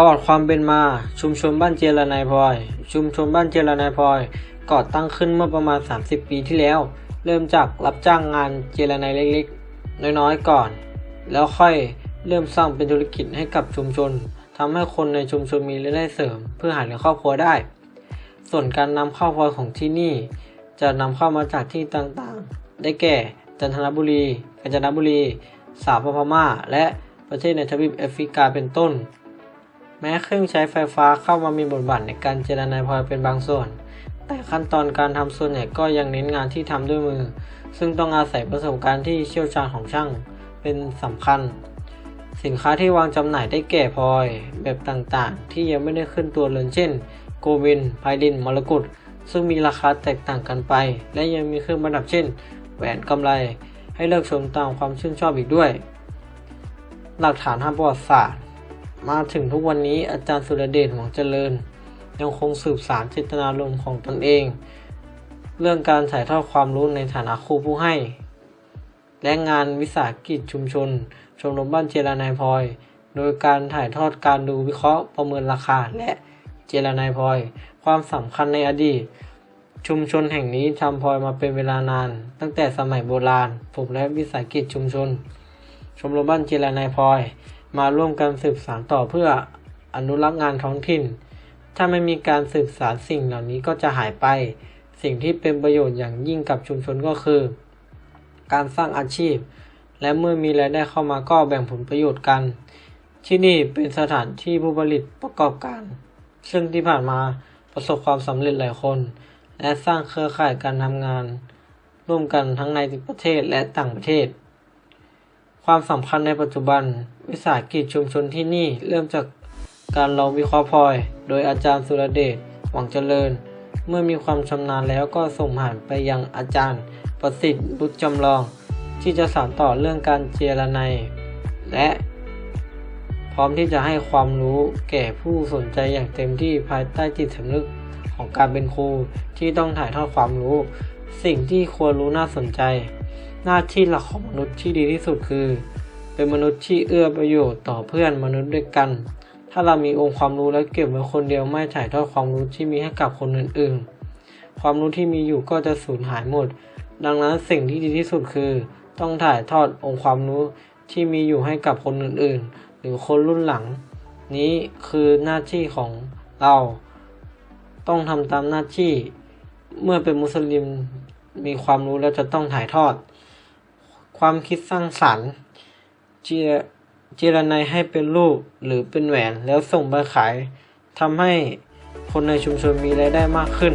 ประวัติความเป็นมา ชุมชนบ้านเจรนายพลอย ชุมชนบ้านเจรนายพลอยก่อตั้งขึ้นเมื่อประมาณ 30 ปีที่แล้ว เริ่มจากรับจ้างงานเจรนายเล็กๆ น้อยๆก่อน แล้วค่อยเริ่มสร้างเป็นธุรกิจให้กับชุมชนทำให้คนในชุมชนมีรายได้เสริม เพื่อหาเลี้ยงครอบครัวได้ ส่วนการนำเข้าพลอยของที่นี่ จะนำเข้ามาจากที่ต่างๆ ได้แก่ จันทบุรีกาญจนบุรี สาวพม่า และประเทศในทวีปแอฟริกาเป็นต้น แม้เครื่องใช้ไฟฟ้าเข้ามามีบทบาทในการเจรนายพลอยเป็นบางส่วน แต่ขั้นตอนการทำส่วนใหญ่ก็ยังเน้นงานที่ทำด้วยมือ ซึ่งต้องอาศัยประสบการณ์ที่เชี่ยวชาญของช่างเป็นสำคัญ สินค้าที่วางจำหน่ายได้แก่พลอยแบบต่างๆ ที่ยังไม่ได้ขึ้นตัวเลยเช่น โกวินไพลินมรกตซึ่งมีราคาแตกต่างกันไป และยังมีเครื่องประดับเช่น แหวนกำไรให้เลือกชมตามความชื่นชอบอีกด้วย หลักฐานทางประวัติศาสตร์ มาถึงทุกวันนี้อาจารย์สุรเดชหวังเจริญ ยังคงสืบสารเจตนารมณ์ของตนเอง เรื่องการถ่ายทอดความรู้ในฐานะครูผู้ให้ และงานวิสาหกิจชุมชน ชมรมบ้านเจรนายพลอย โดยการถ่ายทอดการดูวิเคราะห์ประเมินราคาและเจรนายพลอย ความสำคัญในอดีต ชุมชนแห่งนี้ทำพลอยมาเป็นเวลานาน ตั้งแต่สมัยโบราณผมและวิสาหกิจชุมชน ชมรมบ้านเจรนายพลอย มาร่วมกันสืบสานต่อเพื่ออนุรักษ์งานท้องถิ่น ถ้าไม่มีการสืบสานสิ่งเหล่านี้ก็จะหายไป สิ่งที่เป็นประโยชน์อย่างยิ่งกับชุมชนก็คือ การสร้างอาชีพ และเมื่อมีรายได้เข้ามาก็แบ่งผลประโยชน์กัน ที่นี่เป็นสถานที่ผู้ผลิตประกอบการ ซึ่งที่ผ่านมาประสบความสำเร็จหลายคน และสร้างเครือข่ายการทำงาน ร่วมกันทั้งในประเทศและต่างประเทศ ความสำคัญในปัจจุบัน วิสาหกิจชุมชนที่นี่เริ่มจากการลองวิเคราะห์พลอย โดยอาจารย์สุรเดชหวังเจริญ เมื่อมีความชำนาญแล้วก็ส่งผ่านไปยังอาจารย์ ประสิทธิ์บุตรจำลอง ที่จะสานต่อเรื่องการเจรไนและพร้อมที่จะให้ความรู้แก่ผู้สนใจอย่างเต็มที่ภายใต้จิตสำนึกของการเป็นครูที่ต้องถ่ายทอดความรู้ สิ่งที่ควรรู้น่าสนใจ หน้าที่หลักของมนุษย์ที่ดีที่สุดคือ เป็นมนุษย์ที่เอื้อประโยชน์ต่อเพื่อนมนุษย์ด้วยกัน ถ้าเรามีองค์ความรู้แล้วเก็บไว้คนเดียวไม่ถ่ายทอดความรู้ที่มีให้กับคนอื่นๆ ความรู้ที่มีอยู่ก็จะสูญหายหมด ดังนั้นสิ่งที่ดีที่สุดคือ ต้องถ่ายทอดองค์ความรู้ที่มีอยู่ให้กับคนอื่นๆ หรือคนรุ่นหลัง นี้คือหน้าที่ของเรา ต้องทำตามหน้าที่ เมื่อเป็นมุสลิมมีความรู้แล้วจะต้องถ่ายทอด ความคิดสร้างสรรค์เจรเจรไนให้เป็นรูปหรือเป็นแหวนแล้วส่งไปขายทำให้คนในชุมชนมีรายได้มากขึ้น